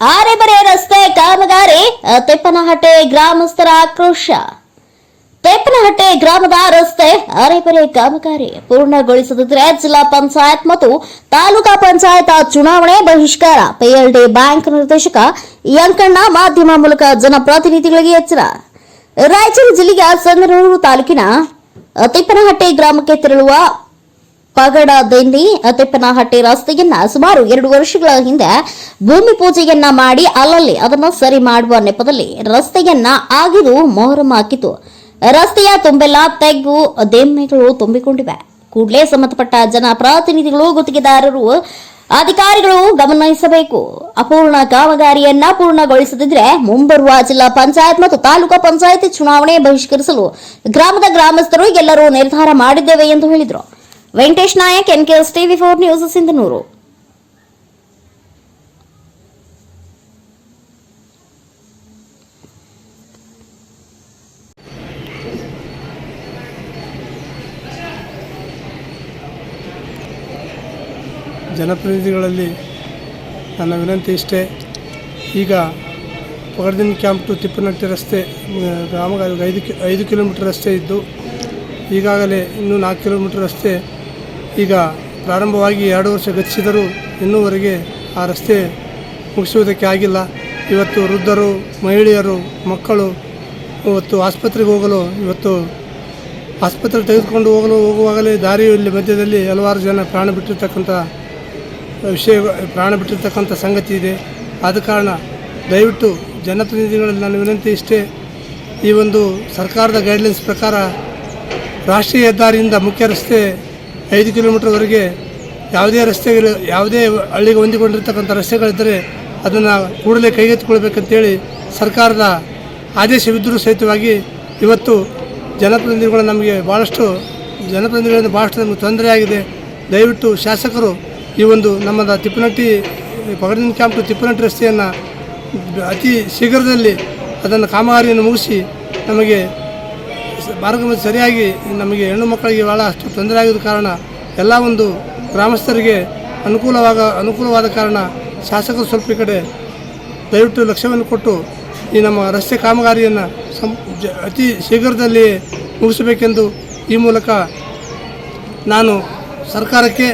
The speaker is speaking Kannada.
ಆರೆ ಬರೆ ರಸ್ತೆ ಕಾಮಗಾರಿ ತೆಪ್ಪನಹಟ್ಟೆ ಗ್ರಾಮಸ್ಥರ ಆಕ್ರೋಶ. ತೆಪ್ಪನಹಟ್ಟೆ ಗ್ರಾಮದ ರಸ್ತೆ ಅರೆಬರೆ ಕಾಮಗಾರಿ ಪೂರ್ಣಗೊಳಿಸದಿದ್ದರೆ ಜಿಲ್ಲಾ ಪಂಚಾಯತ್ ಮತ್ತು ತಾಲೂಕಾ ಪಂಚಾಯತ್ ಚುನಾವಣೆ ಬಹಿಷ್ಕಾರ. ಪಿಎಲ್ಡಿ ಬ್ಯಾಂಕ್ ನಿರ್ದೇಶಕ ಯಂಕಣ್ಣ ಮಾಧ್ಯಮ ಮೂಲಕ ಜನಪ್ರತಿನಿಧಿಗಳಿಗೆ ಎಚ್ಚರ. ರಾಯಚೂರು ಜಿಲ್ಲೆಯ ಸಂಗನೂರು ತಾಲೂಕಿನ ತಿಪ್ಪನಹಟ್ಟೆ ಗ್ರಾಮಕ್ಕೆ ತೆರಳುವ ಪಗಡ ದಿಂಡಿ ತಿಪ್ಪನಹಟ್ಟಿ ರಸ್ತೆಯನ್ನ ಸುಮಾರು ಎರಡು ವರ್ಷಗಳ ಹಿಂದೆ ಭೂಮಿ ಪೂಜೆಯನ್ನ ಮಾಡಿ ಅಲ್ಲಲ್ಲಿ ಅದನ್ನು ಸರಿ ಮಾಡುವ ನೆಪದಲ್ಲಿ ರಸ್ತೆಯನ್ನ ಆಗಿದು ಮೊಹರಂ ಹಾಕಿತು. ರಸ್ತೆಯ ತುಂಬೆಲ್ಲ ತೆಗ್ಗು, ದೇಮ್ಮೆಗಳು ತುಂಬಿಕೊಂಡಿವೆ. ಕೂಡಲೇ ಸಂಬಂಧಪಟ್ಟ ಜನಪ್ರತಿನಿಧಿಗಳು ಗುತ್ತಿಗೆದಾರರು, ಅಧಿಕಾರಿಗಳು ಗಮನಿಸಬೇಕು ಅಪೂರ್ಣ ಕಾಮಗಾರಿಯನ್ನ ಪೂರ್ಣಗೊಳಿಸದಿದ್ರೆ ಮುಂಬರುವ ಜಿಲ್ಲಾ ಪಂಚಾಯತ್ ಮತ್ತು ತಾಲೂಕಾ ಪಂಚಾಯತ್ ಚುನಾವಣೆ ಬಹಿಷ್ಕರಿಸಲು ಗ್ರಾಮದ ಗ್ರಾಮಸ್ಥರು ಎಲ್ಲರೂ ನಿರ್ಧಾರ ಮಾಡಿದ್ದೇವೆ ಎಂದು ಹೇಳಿದರು. Venkatesh Nayak N KS TV four news Sindhanur. ಜನಪ್ರತಿನಿಧಿಗಳಲ್ಲಿ ನನ್ನ ವಿನಂತಿ ಇಷ್ಟೇ. ಈಗ ಪಗಡ್ದಿನ ಕ್ಯಾಂಪ್ ಟು ತಿಪ್ಪನಟ್ಟಿ ರಸ್ತೆ ಗ್ರಾಮಗಳಿಗೆ ಗ್ರಾಮಗಳ ಐದು ಕಿ, ಐದು ಕಿಲೋಮೀಟರ್ ರಸ್ತೆ ಇದ್ದು, ಈಗಾಗಲೇ ಇನ್ನೂ ನಾಲ್ಕು ಕಿಲೋಮೀಟರ್ ರಸ್ತೆ ಈಗ ಪ್ರಾರಂಭವಾಗಿ ಎರಡು ವರ್ಷ ಗತಿಸಿದರೂ ಇನ್ನೂವರೆಗೆ ಆ ರಸ್ತೆ ಮುಗಿಸುವುದಕ್ಕೆ ಆಗಿಲ್ಲ. ಇವತ್ತು ವೃದ್ಧರು, ಮಹಿಳೆಯರು, ಮಕ್ಕಳು ಇವತ್ತು ಆಸ್ಪತ್ರೆಗೆ ಹೋಗಲು, ಇವತ್ತು ಆಸ್ಪತ್ರೆ ತೆಗೆದುಕೊಂಡು ಹೋಗಲು ಹೋಗುವಾಗಲೇ ದಾರಿಯಲ್ಲಿ ಮಧ್ಯದಲ್ಲಿ ಹಲವಾರು ಜನ ಪ್ರಾಣ ಬಿಟ್ಟಿರ್ತಕ್ಕಂಥ ವಿಷಯ, ಪ್ರಾಣ ಬಿಟ್ಟಿರ್ತಕ್ಕಂಥ ಸಂಗತಿ ಇದೆ. ಆದ ಕಾರಣ ದಯವಿಟ್ಟು ಜನಪ್ರತಿನಿಧಿಗಳಲ್ಲಿ ನನ್ನ ವಿನಂತಿ ಇಷ್ಟೇ, ಈ ಒಂದು ಸರ್ಕಾರದ ಗೈಡ್ಲೈನ್ಸ್ ಪ್ರಕಾರ ರಾಷ್ಟ್ರೀಯ ಹೆದ್ದಾರಿಯಿಂದ ಮುಖ್ಯ ರಸ್ತೆ ಐದು ಕಿಲೋಮೀಟರ್ವರೆಗೆ ಯಾವುದೇ ರಸ್ತೆಗಳು, ಯಾವುದೇ ಹಳ್ಳಿಗೆ ಹೊಂದಿಕೊಂಡಿರ್ತಕ್ಕಂಥ ರಸ್ತೆಗಳಿದ್ದರೆ ಅದನ್ನು ಕೂಡಲೇ ಕೈಗೆತ್ತಿಕೊಳ್ಬೇಕಂತೇಳಿ ಸರ್ಕಾರದ ಆದೇಶವಿದ್ದರೂ ಸಹಿತವಾಗಿ ಇವತ್ತು ಜನಪ್ರತಿನಿಧಿಗಳು ನಮಗೆ ಭಾಳಷ್ಟು ಜನಪ್ರತಿನಿಧಿಗಳಿಂದ ಭಾಳಷ್ಟು ನಮಗೆ ತೊಂದರೆಯಾಗಿದೆ. ದಯವಿಟ್ಟು ಶಾಸಕರು ಈ ಒಂದು ನಮ್ಮದ ತಿಪ್ಪನಟ್ಟಿ ಪಗಡಿನ ಕ್ಯಾಂಪ್ ತಿಪ್ಪನಟ್ಟಿ ರಸ್ತೆಯನ್ನು ಅತಿ ಶೀಘ್ರದಲ್ಲಿ ಅದನ್ನು ಕಾಮಗಾರಿಯನ್ನು ಮುಗಿಸಿ ನಮಗೆ ಮಾರ್ಗ ಸರಿಯಾಗಿ ನಮಗೆ ಹೆಣ್ಣು ಮಕ್ಕಳಿಗೆ ಭಾಳ ಅಷ್ಟು ತೊಂದರೆ ಆಗಿದ ಕಾರಣ ಎಲ್ಲ ಒಂದು ಗ್ರಾಮಸ್ಥರಿಗೆ ಅನುಕೂಲವಾಗ ಅನುಕೂಲವಾದ ಕಾರಣ ಶಾಸಕರು ಸ್ವಲ್ಪ ಈ ಕಡೆ ದಯವಿಟ್ಟು ಲಕ್ಷ್ಯವನ್ನು ಕೊಟ್ಟು ಈ ನಮ್ಮ ರಸ್ತೆ ಕಾಮಗಾರಿಯನ್ನು ಸಂ ಅತಿ ಶೀಘ್ರದಲ್ಲಿ ಮುಗಿಸಬೇಕೆಂದು ಈ ಮೂಲಕ ನಾನು ಸರ್ಕಾರಕ್ಕೆ